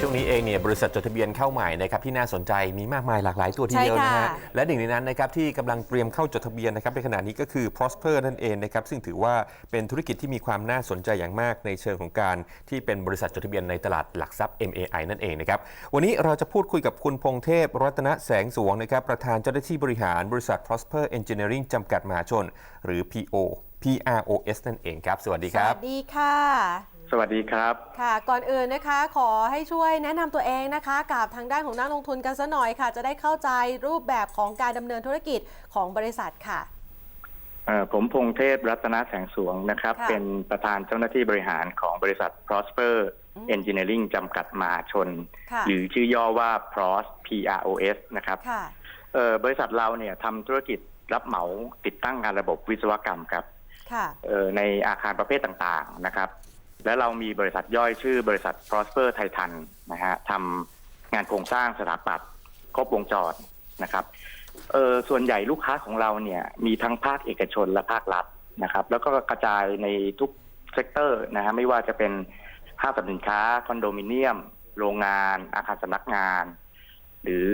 ช่วงนี้เองเนี่ยบริษัทจดทะเบียนเข้าใหม่นะครับที่น่าสนใจมีมากมายหลากหลายตัวทีเดียวใช่นะค่ะฮะและหนึ่งในนั้นนะครับที่กำลังเตรียมเข้าจดทะเบียนนะครับในขณะนี้ก็คือ Prosper นั่นเองนะครับซึ่งถือว่าเป็นธุรกิจที่มีความน่าสนใจอย่างมากในเชิงของการที่เป็นบริษัทจดทะเบียนในตลาดหลักทรัพย์ MAI นั่นเองนะครับวันนี้เราจะพูดคุยกับคุณพงเทพรัตนแสงสวงนะครับประธานเจ้าหน้าที่บริหารบริษัท Prosper Engineering จำกัดมหาชน หรือ PO PROS นั่นเองครับ สวัสดีสครับวัสดีค่ะ สวัสดีครับ ค่ะ ก่อนอื่นนะคะ ขอให้ช่วยแนะนำตัวเองนะคะ กับทางด้านของนักลงทุนกันซะหน่อยค่ะ จะได้เข้าใจรูปแบบของการดำเนินธุรกิจของบริษัทค่ะ เอ่อผมพงเทพรัตนแสงสวงนะครับ ค่ะเป็นประธานเจ้าหน้าที่บริหารของบริษัท Prosper อืม Engineering จำกัดมหาชน ค่ะ หรือชื่อย่อว่า PROS PROS นะครับค่ะ เอ่อบริษัทเราเนี่ยทำธุรกิจรับเหมาติดตั้งงานระบบวิศวกรรมครับค่ะ เอ่อในอาคารประเภทต่างๆนะครับ และเรามีบริษัทย่อยชื่อบริษัท Prosper ไททันนะฮะทำงานโครงสร้างสถาปัตย์ครบวงจรนะครับเออส่วนใหญ่ลูกค้าของเราเนี่ยมีทั้งภาคเอกชนและภาครัฐนะครับ แล้วก็กระจายในทุกเซกเตอร์นะฮะไม่ว่าจะเป็นห้างสรรพสินค้าคอนโดมิเนียม โรงงาน อาคารสำนักงาน หรือ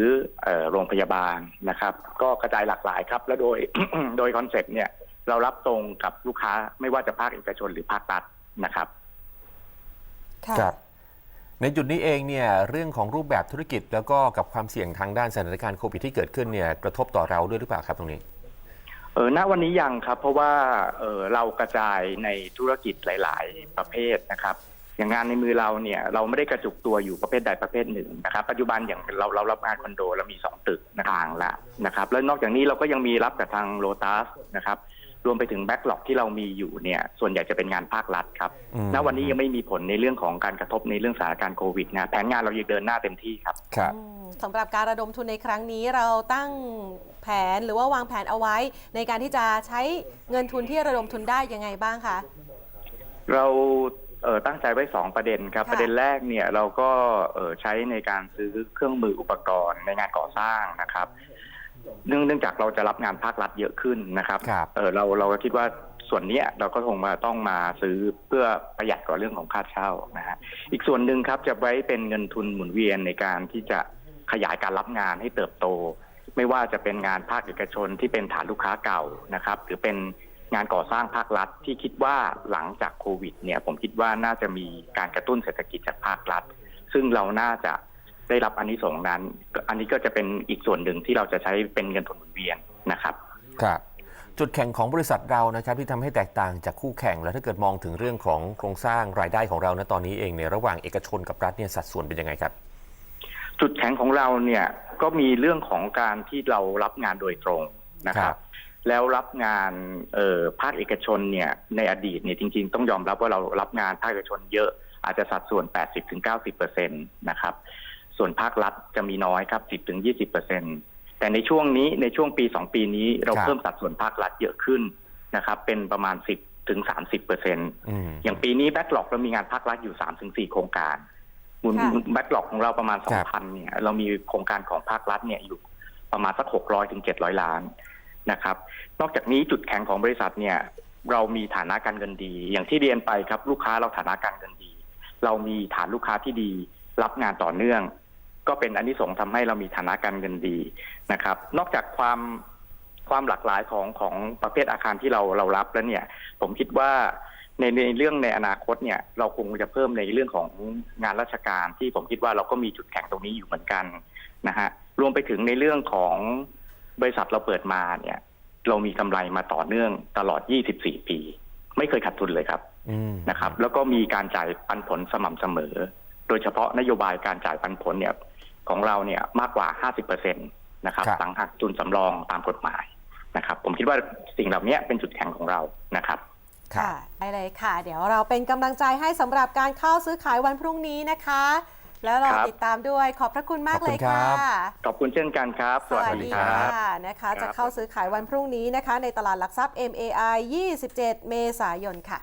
ออโรงพยาบาลนะครับ ก็กระจายหลากหลายครับ และโดยโดยคอนเซ็ปต์เนี่ยเรารับตรงกับลูกค้าไม่ว่าจะภาคเอกชนหรือภาครัฐนะครับ ค่ะ ครับ ในจุดนี้เองเนี่ยเรื่องของรูปแบบธุรกิจ แล้วก็กับความเสี่ยงทางด้านสถานการณ์โควิดที่เกิดขึ้นเนี่ยกระทบต่อเราด้วยหรือเปล่าครับตรงนี้ เออณวันนี้ยังครับ เพราะว่าเออเรากระจายในธุรกิจหลาย ๆ ประเภทนะครับ อย่างงานในมือเราเนี่ยเราไม่ได้กระจุกตัวอยู่ประเภทใดประเภทหนึ่งนะครับ ปัจจุบันอย่างเราเรารับงานคอนโดเรามีสองตึกทางละนะครับ แล้วนอกจากนี้เราก็ยังมีรับกับทางโลตัสนะครับ รวมไปถึงแบ็กหลอกที่เรามีอยู่เนี่ยส่วนใหญ่จะเป็นงานภาครัฐครับอืมณวันนี้ยังไม่มีผลในเรื่องของการกระทบในเรื่องสถานการณ์โควิดนะแผนงานเรายังเดินหน้าเต็มที่ครับครับอืมสำหรับการระดมทุนในครั้งนี้เราตั้งแผนหรือว่าวางแผนเอาไว้ ในการที่จะใช้เงินทุนที่ระดมทุนได้ยังไงบ้างคะเราเอ่อตั้งใจไว้สองประเด็นครับค่ะประเด็นแรกเนี่ยเราก็เอ่อใช้ในการซื้อเครื่องมืออุปกรณ์ในงานก่อสร้างนะครับ เนื่องเนื่องจากเราจะรับงานภาครัฐเยอะขึ้นนะครับครับเออเราเราก็คิดว่าส่วนเนี้ยเราก็คงมาต้องมาซื้อเพื่อประหยัดกว่าเรื่องของค่าเช่านะฮะอีกส่วนหนึ่งครับจะไว้เป็นเงินทุนหมุนเวียนในการที่จะขยายการรับงานให้เติบโต ไม่ว่าจะเป็นงานภาคเอกชนที่เป็นฐานลูกค้าเก่านะครับ หรือเป็นงานก่อสร้างภาครัฐที่คิดว่าหลังจากโควิดเนี่ยผมคิดว่าน่าจะมีการกระตุ้นเศรษฐกิจจากภาครัฐ ซึ่งเราน่าจะ ได้รับอันนี้ส่งส์นั้นก็อันนี้ก็จะเป็นอีกส่วนหนึ่งที่เราจะใช้เป็นเงินทุนหมุนเวียนนะครับ ครับ จุดแข็งของบริษัทเรานะครับ ที่ทำให้แตกต่างจากคู่แข่งแล้วถ้าเกิดมองถึงเรื่องของโครงสร้างรายได้ของเราณตอนนี้เองเนี่ยระหว่างเอกชนกับรัฐเนี่ยสัดส่วนเป็นยังไงครับ จุดแข็งของเราเนี่ยก็มีเรื่องของการที่เรารับงานโดยตรงนะคครัรับบแล้วรับงานเอ่อภาคเอกชนเนี่ยในอดีตเนี่ยจริง ๆ ต้องยอมรับว่าเรารับงานภาคเอกชนเยอะอาจจะสัดส่วน 80-90เปอร์เซ็นต์นะครับ ส่วนภาครัฐจะมีน้อยครับ 10-20เปอร์เซ็นต์แต่ในช่วงนี้ในช่วงปี 2 ปีนี้เราครับเพิ่มสัดส่วนภาครัฐเยอะขึ้นนะครับ เป็นประมาณ 10ถึง30เปอร์เซ็นต์อืมอย่างปีนี้แบ็กหลอกเรามีงานภาครัฐอยู่3าถึงสโครงการมูลค่ะแบ็กหลอกของเราประมาณครับ2,000เนี่ยเรามีโครงการของภาครัฐเนี่ยอยู่ประมาณสัก600ถึง700 ล้านนะครับ นอกจากนี้จุดแข็งของบริษัทเนี่ยเรามีฐานะการเงินดี อย่างที่เรียนไปครับ ลูกค้าเราฐานะการเงินดี เรามีฐานลูกค้าที่ดี รับงานต่อเนื่อง ก็เป็นอันนี้สงส์ทำให้เรามีฐานะการเงินดีนะครับ นอกจากความความหลากหลายของของประเภทอาคารที่เราเรารับแล้วเนี่ย ผมคิดว่าในในเรื่องในอนาคตเนี่ย เราคงจะเพิ่มในเรื่องของงานราชการที่ผมคิดว่าเราก็มีจุดแข็งตรงนี้อยู่เหมือนกันนะฮะรวมไปถึงในเรื่องของบริษัทเราเปิดมาเนี่ย เรามีกำไรมาต่อเนื่องตลอด 24 ปี ไม่เคยขาดทุนเลยครับอืมนะครับ แล้วก็มีการจ่ายปันผลสม่ำเสมอ โดยเฉพาะนโยบายการจ่ายปันผลเนี่ย ของเราเนี่ยมากกว่า 50%นะครับครับหลังหักทุนสำรองตามกฎหมายนะครับ ผมคิดว่าสิ่งเหล่านี้เป็นจุดแข็งของเรานะครับครับค่ะได้เลยค่ะ เดี๋ยวเราเป็นกำลังใจให้สำหรับการเข้าซื้อขายวันพรุ่งนี้นะคะ แล้วเราครับติดตามด้วยขอบพระคุณมากขอบเลคุยณครัค่ะบขอบคุณเช่นกันครับ สวัสดีค่ะนะคะครับจะเข้าซื้อขายวันพรุ่งนี้นะคะ ในตลาดหลักทรัพย์ MAI 27 เมษายนค่ะ